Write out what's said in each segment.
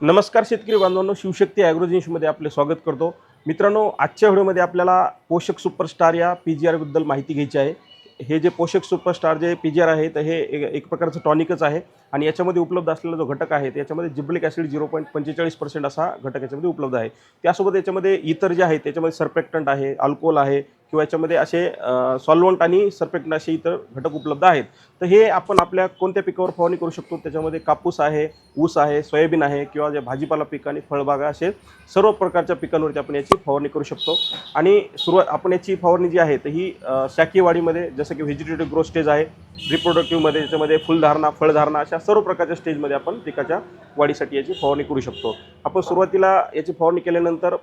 नमस्कार शेतकरी बांधवांनो शिवशक्ती ॲग्रोजिन्समध्ये आपले स्वागत करतो. मित्रांनो आजच्या व्हिडिओमध्ये आपल्याला पोषक सुपरस्टार या पी जी आरबद्दल माहिती घ्यायची आहे. हे जे पोषक superstar J P G R आहे तर हे एक प्रकारचं टॉनिकच आहे आणि याच्यामध्ये उपलब्ध असलेला जो घटक आहे याच्यामध्ये जिब्लिक ॲसिड झिरो पॉईंट पंचेचाळीस पर्सेंट असा घटक याच्यामध्ये उपलब्ध आहे. त्यासोबत याच्यामध्ये इतर जे आहेत त्याच्यामध्ये सर्पेक्टंट आहे अल्कोहोल आहे किंवा याच्यामध्ये असे सॉल्वंट आणि सर्पेक्टंट असे इतर घटक उपलब्ध आहेत. तर हे आपण आपल्या कोणत्या पिकावर फवारणी करू शकतो? त्याच्यामध्ये कापूस आहे ऊस आहे सोयाबीन आहे किंवा जे भाजीपाला पीक आणि फळबागा असे सर्व प्रकारच्या पिकांवरती आपण याची फवारणी करू शकतो. आणि सुरुवात आपण याची फवारणी जी आहे तर ही शाकीवाडीमध्ये जसं की व्हेजिटेटिव्ह ग्रोथ स्टेज आहे रिप्रोडक्टिव्हमध्ये त्याच्यामध्ये फुलधारणा फळधारणा अशा सर्व प्रकारच्या स्टेजमध्ये आपण पिकाच्या वाढीसाठी याची फवारणी करू शकतो. आपण सुरुवातीला याची फवारणी केल्यानंतर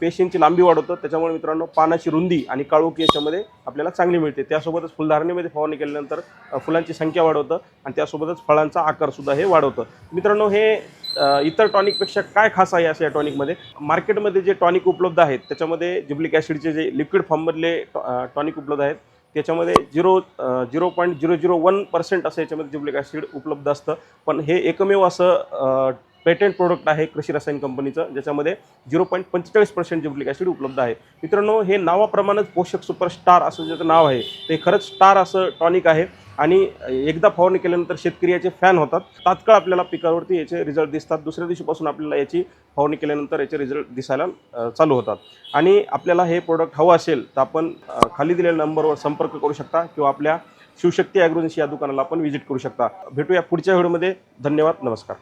पेशींची लांबी वाढवतं. त्याच्यामुळे मित्रांनो पानाची रुंदी आणि काळोखी याच्यामध्ये आपल्याला चांगली मिळते. त्यासोबतच फुलधारणेमध्ये फवारणी केल्यानंतर फुलांची संख्या वाढवतं आणि त्यासोबतच फळांचा आकारसुद्धा हे वाढवतं. मित्रांनो हे इतर टॉनिकपेक्षा काय खास आहे असं या टॉनिकमध्ये? मार्केटमध्ये जे टॉनिक उपलब्ध आहेत त्याच्यामध्ये जिब्लिक ॲसिडचे जे लिक्विड फॉर्ममधले टॉनिक उपलब्ध आहेत त्याच्यामध्ये zero zero point zero zero one percent असं याच्यामध्ये जिब्लिक ॲसिड उपलब्ध असतं. पण हे एकमेव असं पेटेंट प्रोडक्ट आहे कृषी रसायन कंपनीचं ज्याच्यामध्ये झिरो पॉईंट पंचेचाळीस पर्सेंट जिब्लिक ॲसिड उपलब्ध आहे. मित्रांनो हे नावाप्रमाणेच पोषक सुपरस्टार असं ज्याचं नाव आहे ते खरंच स्टार असं टॉनिक आहे. आणि एकदा फवारणी केल्यानंतर शेतकरी याचे फॅन होतात. तात्काळ आपल्याला पिकावरती याचे रिझल्ट दिसतात. दुसऱ्या दिवशीपासून आपल्याला याची फवारणी केल्यानंतर याचे रिझल्ट दिसायला चालू होतात. आणि आपल्याला हे प्रोडक्ट हवं असेल तर आपण खाली दिलेल्या नंबरवर संपर्क करू शकता किंवा आपल्या शिवशक्ती ॲग्रोजन्सी या दुकानाला आपण व्हिजिट करू शकता. भेटूया पुढच्या व्हिडिओमध्ये. धन्यवाद. नमस्कार.